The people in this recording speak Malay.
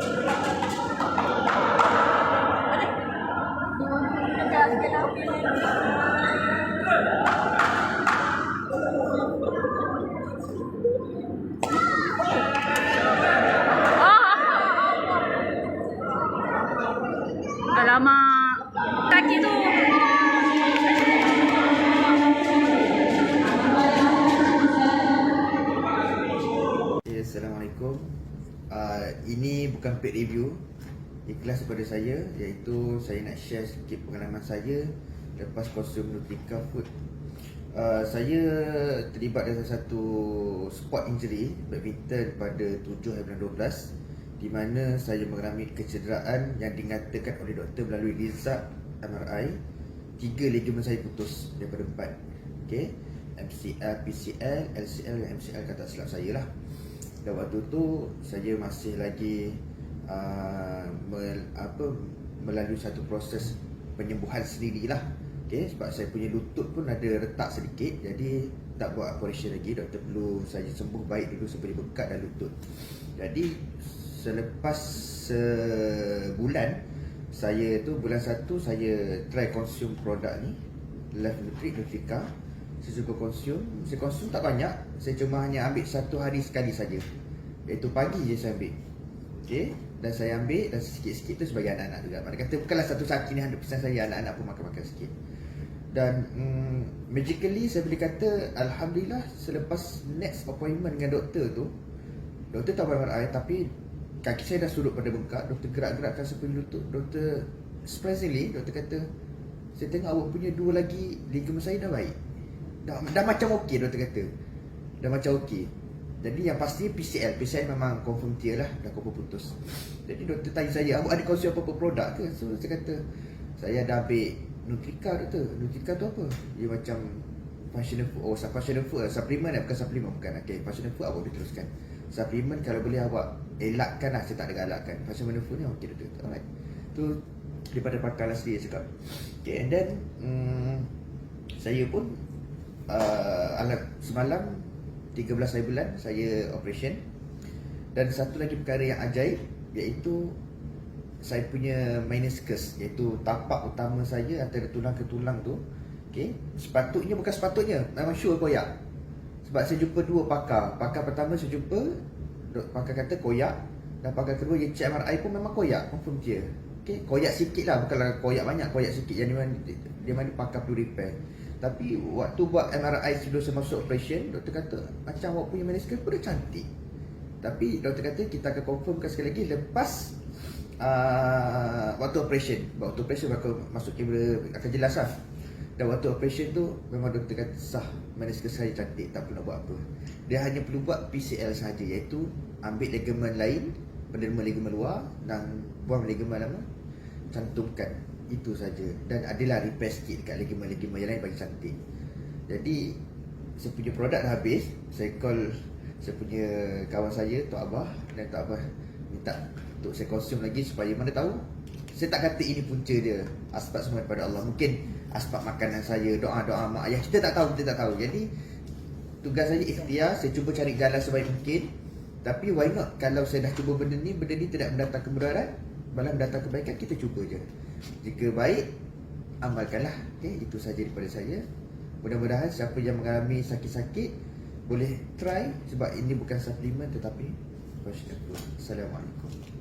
Thank you. Uh, Ini bukan paid review. Ikhlas kepada saya Iaitu saya nak share sikit pengalaman saya Lepas konsum Nutrika Food. Uh, Saya terlibat dalam satu sport injury Badminton pada 7 hari bulan 12 Di mana saya mengalami kecederaan Yang dinyatakan oleh doktor melalui result MRI Tiga ligamen saya putus daripada empat Okay MCL, PCL, LCL dan MCL kata silap saya lah Dan waktu tu saya masih lagi uh, mel, apa, melalui satu proses penyembuhan sendirilah. Okay? Sebab saya punya lutut pun ada retak sedikit Jadi tak buat operation lagi. Doktor perlu saya sembuh baik dulu sebelum bekat dalam lutut. Jadi selepas sebulan Saya tu bulan satu saya try consume produk ni Life Nutri Nutrika saya suka konsum Saya konsum tak banyak. Saya cuma hanya ambil satu hari sekali saja. Iaitu pagi je saya ambil. Okay Dan saya ambil Dan sikit-sikit tu sebagai anak-anak juga. Mana kata bukanlah satu sakin ni 100% saya Anak-anak pun makan-makan sikit. Dan mm, Magically saya boleh kata Alhamdulillah Selepas next appointment dengan doktor tu Doktor tak buat MRI Tapi Kaki saya dah sudut pada bengkak. Doktor gerak-gerakkan sepuluh lutut. Doktor Surprisingly Doktor kata Saya tengok awak punya dua lagi Ligamen saya dah baik dah, dah macam okey doktor kata. Dah macam okey. Jadi yang pasti PCL PCL memang confirm tier lah. Dah confirm putus. Jadi doktor tanya saya awak ada konsum apa-apa produk ke? So saya kata saya dah ambil Nutrika doktor. Nutrika tu apa? Dia macam functional food. Oh functional food lah. Supplement lah bukan supplement bukan. Okay functional food awak boleh teruskan. Supplement kalau boleh awak elakkan lah. Saya tak ada galakkan functional food ni okey doktor alright. Tu daripada pakar lah sendiri cakap. Okay and then hmm, saya pun uh, alat semalam 13 hari bulan saya operation. Dan satu lagi perkara yang ajaib iaitu saya punya meniscus iaitu tapak utama saya antara tulang ke tulang tu okey sepatutnya bukan sepatutnya memang sure koyak. Sebab saya jumpa dua pakar. Pakar pertama saya jumpa pakar kata koyak. Dan pakar kedua yang check MRI pun memang koyak confirm dia okey koyak sikit lah bukanlah koyak banyak koyak sikit yang dia mana dia mana pakar perlu repair tapi waktu buat MRI sebelum saya masuk operation Doktor kata macam awak punya meniscus pun dah cantik. Tapi doktor kata kita akan confirmkan sekali lagi lepas uh, Waktu operation. Waktu operation bakal masuk kamera akan jelas lah. Dan waktu operation tu memang doktor kata sah Meniscus saya cantik tak perlu buat apa. Dia hanya perlu buat PCL saja iaitu Ambil ligamen lain Penderma ligamen luar Dan buang ligamen lama Cantumkan itu saja. Dan adalah repair sikit dekat ligamen-ligamen yang lain bagi cantik. Jadi saya punya produk dah habis. Saya call saya punya kawan saya Tok Abah. Dan Tok Abah minta untuk saya konsum lagi supaya mana tahu saya tak kata ini punca dia. Asbab semua daripada Allah. Mungkin asbab makanan saya doa-doa mak ayah. Kita tak tahu kita tak tahu. Jadi tugas saya ikhtiar. Saya cuba cari jalan sebaik mungkin. Tapi why not? Kalau saya dah cuba benda ni benda ni tidak mendatang kemudaran malah mendatang kebaikan kita cuba je jika baik amalkanlah. Okey itu saja daripada saya. Mudah-mudahan siapa yang mengalami sakit-sakit boleh try sebab ini bukan suplemen tetapi Assalamualaikum